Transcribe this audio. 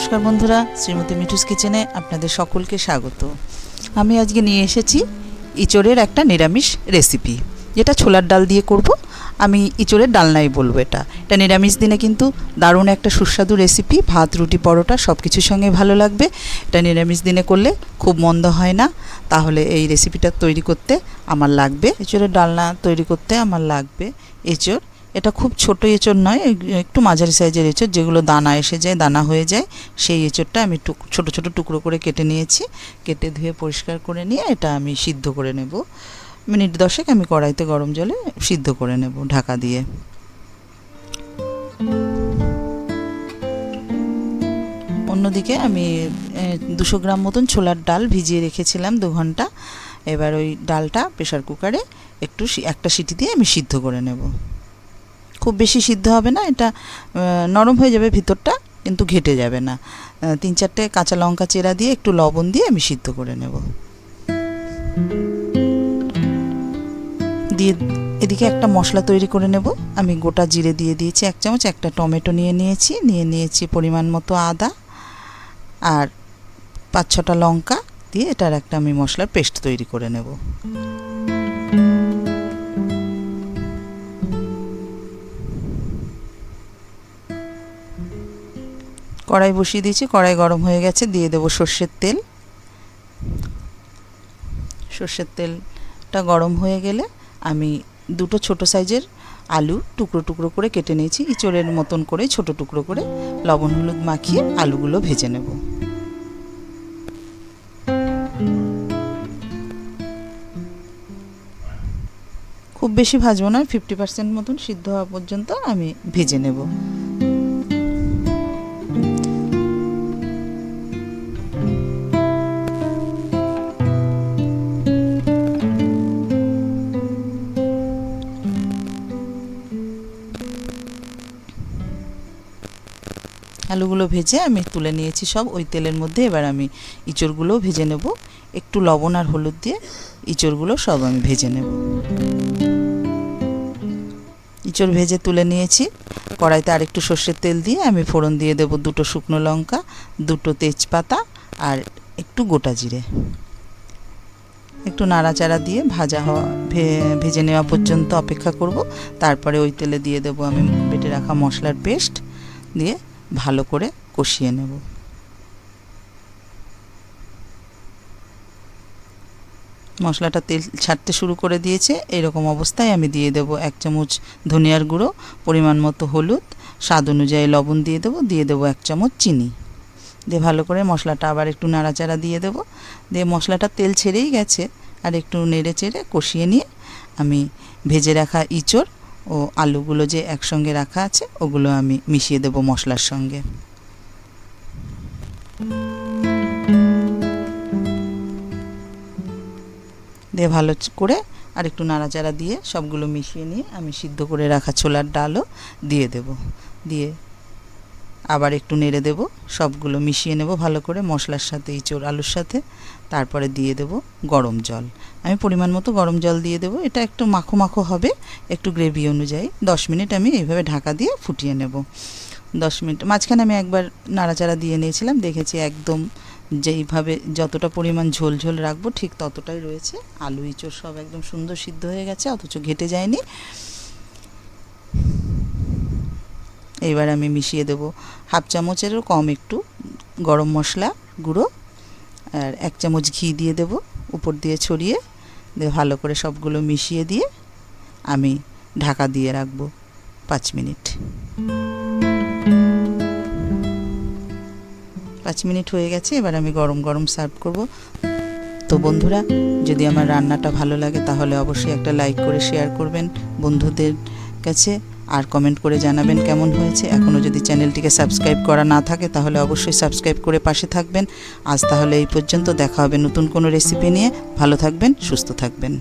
নমস্কার বন্ধুরা, শ্রীমতী মিঠুস কিচেনে আপনাদের সকলকে স্বাগত। আমি আজকে নিয়ে এসেছি ইচড়ের একটা নিরামিষ রেসিপি। যেটা ছোলার ডাল দিয়ে করব, আমি ইচড়ের ডালনাই বলব এটা। এটা নিরামিষ দিনে কিন্তু দারুণ একটা সুস্বাদু রেসিপি, ভাত, রুটি, পরোটা সব কিছুর সঙ্গে ভালো লাগবে। এটা নিরামিষ দিনে করলে খুব মন্দ হয় না, তাহলে এই রেসিপিটা তৈরি করতে আমার লাগবে। এঁচড়ের ডালনা তৈরি করতে আমার লাগবে এঁচড় এটা খুব ছোট এঁচড় নয় একটু মাঝারি সাইজের এঁচড়, যেগুলো দানা এসে যায়, দানা হয়ে যায়, সেই এঁচড়টা আমি টুক, ছোট ছোট টুকরো করে কেটে নিয়েছি, কেটে ধুয়ে পরিষ্কার করে নিয়ে এটা আমি সিদ্ধ করে নেব। মিনিট দশেক আমি কড়াইতে গরম জলে সিদ্ধ করে নেব ঢাকা দিয়ে। অন্যদিকে আমি দুশো গ্রাম মতন ছোলার ডাল ভিজিয়ে রেখেছিলাম দু ঘণ্টা। এবার ওই ডালটা প্রেশার কুকারে একটু একটা সিটি দিয়ে আমি সিদ্ধ করে নেব। খুব বেশি সিদ্ধ হবে না, এটা নরম হয়ে যাবে ভিতরটা, কিন্তু ঘেটে যাবে না। তিন চারটে কাঁচা লঙ্কা চেরা দিয়ে একটু লবণ দিয়ে আমি সিদ্ধ করে নেব। দিয়ে এদিকে একটা মশলা তৈরি করে নেব। আমি গোটা জিরে দিয়ে দিয়েছি এক চামচ, একটা টমেটো নিয়ে নিয়েছি নিয়ে নিয়েছি পরিমাণ মতো আদা আর পাঁচ ছটা লঙ্কা দিয়ে এটার একটা আমি মশলার পেস্ট তৈরি করে নেব। কড়াই বসিয়ে দিয়েছি, কড়াই গরম হয়ে গেছে, দিয়ে দেবো সর্ষের তেল। সর্ষের তেলটা গরম হয়ে গেলে আমি দুটো ছোট সাইজের আলু টুকরো টুকরো করে কেটে নিয়েছি, ইঁচড়ের মতন করে ছোট টুকরো করে লবণ হলুদ মাখিয়ে আলুগুলো ভেজে নেব। খুব বেশি ভাজবো না ফিফটি পার্সেন্ট মতন সিদ্ধ হওয়া পর্যন্ত আমি ভেজে নেব। আলুগুলো ভেজে আমি তুলে নিয়েছি সব, ওই তেলের মধ্যে। এবার আমি ইঁচড়গুলোও ভেজে নেব। একটু লবণ আর হলুদ দিয়ে ইঁচড়গুলো সব আমি ভেজে নেব। ইঁচড় ভেজে তুলে নিয়েছি। কড়াইতে আরেকটু সর্ষের তেল দিয়ে আমি ফোড়ন দিয়ে দেব দুটো শুকনো লঙ্কা, দুটো তেজপাতা আর একটু গোটা জিরে। একটু নাড়াচাড়া দিয়ে ভাজা হওয়া ভেজে নেওয়া পর্যন্ত অপেক্ষা করব। তারপরে ওই তেলে দিয়ে দেব আমি বেটে রাখা মশলার পেস্ট দিয়ে ভালো করে কষিয়ে নেব। মশলাটা তেল ছাড়তে শুরু করে দিয়েছে। এরকম অবস্থায় আমি দিয়ে দেব এক চামচ ধনিয়ার গুঁড়ো, পরিমাণ মতো হলুদ, স্বাদ অনুযায়ী লবণ দিয়ে দেবো দিয়ে দেবো এক চামচ চিনি। দিয়ে ভালো করে মশলাটা আবার একটু নাড়াচাড়া দিয়ে দেবো। দিয়ে মশলাটা তেল ছেড়েই গেছে। আর একটু নেড়ে চেড়ে কষিয়ে নিয়ে আমি ভেজে রাখা ইঁচড় ও আলুগুলো যে একসঙ্গে রাখা আছে, ওগুলো আমি মিশিয়ে দেব মশলার সঙ্গে। দিয়ে ভালো করে আর একটু নাড়াচাড়া দিয়ে সবগুলো মিশিয়ে নিয়ে আমি সিদ্ধ করে রাখা ছোলার ডালও দিয়ে দেব। দিয়ে আবার একটু নেড়ে দেব, সবগুলো মিশিয়ে নেব ভালো করে, মশলার সাথে ইঁচড় আলুর সাথে। তারপরে দিয়ে দেব গরম জল। আমি পরিমাণ মতো গরম জল দিয়ে দেবো, এটা একটু মাখো মাখো হবে, একটু গ্রেভি অনুযায়ী। দশ মিনিট আমি এইভাবে ঢাকা দিয়ে ফুটিয়ে নেব। দশ মিনিট, মাঝখানে আমি একবার নাড়াচাড়া দিয়ে নিয়েছিলাম, দেখেছি একদম যেইভাবে যতটা পরিমাণ ঝোল ঝোল রাখব, ঠিক ততটাই রয়েছে। আলু ইঁচড় সব একদম সুন্দর সিদ্ধ হয়ে গেছে, অথচ ঘেটে যায়নি। এবার আমি মিশিয়ে দেব হাফ চামচেরও কম একটু গরম মশলা গুঁড়ো আর এক চামচ ঘি দিয়ে দেব উপর দিয়ে ছড়িয়ে ভালো করে সবগুলো মিশিয়ে দিয়ে আমি ঢাকা দিয়ে রাখব পাঁচ মিনিট। পাঁচ মিনিট হয়ে গেছে, এবার আমি গরম গরম সার্ভ করব। তো বন্ধুরা, যদি আমার রান্নাটা ভালো লাগে তাহলে অবশ্যই একটা লাইক করে শেয়ার করবেন বন্ধুদের কাছে। আর কমেন্ট করে জানাবেন কেমন হয়েছে। এখনও যদি চ্যানেলটিকে সাবস্ক্রাইব করা না থাকে, তাহলে অবশ্যই সাবস্ক্রাইব করে পাশে থাকবেন। আজ তাহলে এই পর্যন্ত, দেখা হবে নতুন কোনো রেসিপি নিয়ে। ভালো থাকবেন, সুস্থ থাকবেন।